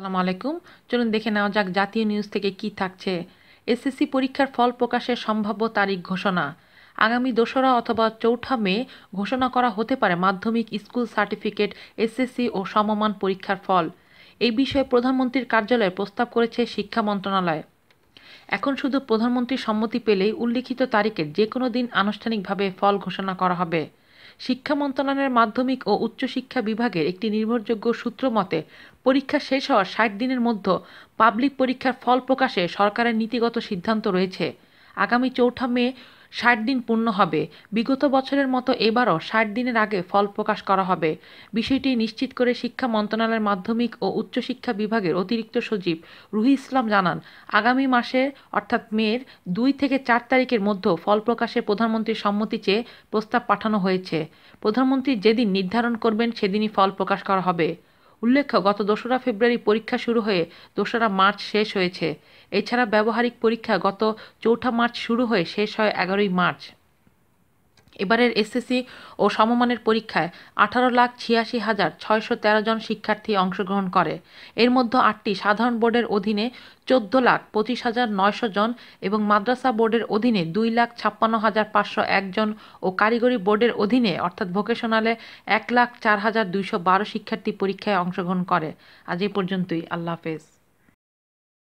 আসসালামু আলাইকুম। চলুন দেখে নেওয়া যাক জাতীয় নিউজ থেকে কি থাকছে। এসএসসি পরীক্ষার ফল প্রকাশের সম্ভাব্য তারিখ ঘোষণা। আগামী দোসরা অথবা চৌঠা মে ঘোষণা করা হতে পারে মাধ্যমিক স্কুল সার্টিফিকেট এসএসসি ও সমমান পরীক্ষার ফল। এই বিষয়ে প্রধানমন্ত্রীর কার্যালয়ে প্রস্তাব করেছে শিক্ষা মন্ত্রণালয়। এখন শুধু প্রধানমন্ত্রীর সম্মতি পেলেই উল্লিখিত তারিখের যে কোনো দিন আনুষ্ঠানিকভাবে ফল ঘোষণা করা হবে। শিক্ষা মন্ত্রণালয়ের মাধ্যমিক ও উচ্চশিক্ষা বিভাগের একটি নির্ভরযোগ্য সূত্র মতে, পরীক্ষা শেষ হওয়ার ষাট দিনের মধ্যে পাবলিক পরীক্ষার ফল প্রকাশে সরকারের নীতিগত সিদ্ধান্ত রয়েছে। আগামী চৌঠা মে ষাট দিন পূর্ণ হবে। বিগত বছরের মতো এবারও ষাট দিনের আগে ফল প্রকাশ করা হবে। বিষয়টি নিশ্চিত করে শিক্ষা মন্ত্রণালয়ের মাধ্যমিক ও উচ্চশিক্ষা বিভাগের অতিরিক্ত সচিব রুহি ইসলাম জানান, আগামী মাসে, অর্থাৎ মের দুই থেকে চার তারিখের মধ্যে ফল প্রকাশে প্রধানমন্ত্রীর সম্মতি চেয়ে প্রস্তাব পাঠানো হয়েছে। প্রধানমন্ত্রী যেদিন নির্ধারণ করবেন, সেদিনই ফল প্রকাশ করা হবে। উল্লেখ্য, গত দোসরা ফেব্রুয়ারি পরীক্ষা শুরু হয়ে দোসরা মার্চ শেষ হয়েছে। এছাড়া ব্যবহারিক পরীক্ষা গত চৌঠা মার্চ শুরু হয়ে শেষ হয় এগারোই মার্চ। এবারের এসএসসি ও সমমানের পরীক্ষায় আঠারো লাখ ছিয়াশি হাজার ছয়শো তেরো জন শিক্ষার্থী অংশগ্রহণ করে। এর মধ্যে আটটি সাধারণ বোর্ডের অধীনে চোদ্দ লাখ পঁচিশ হাজার নয়শো জন এবং মাদ্রাসা বোর্ডের অধীনে দুই লাখ ছাপ্পান্ন হাজার পাঁচশো একজন ও কারিগরি বোর্ডের অধীনে, অর্থাৎ ভোকেশনালে, এক লাখ চার হাজার দুইশো বারো শিক্ষার্থী পরীক্ষায় অংশগ্রহণ করে। আজ এই পর্যন্তই। আল্লাহ হাফেজ।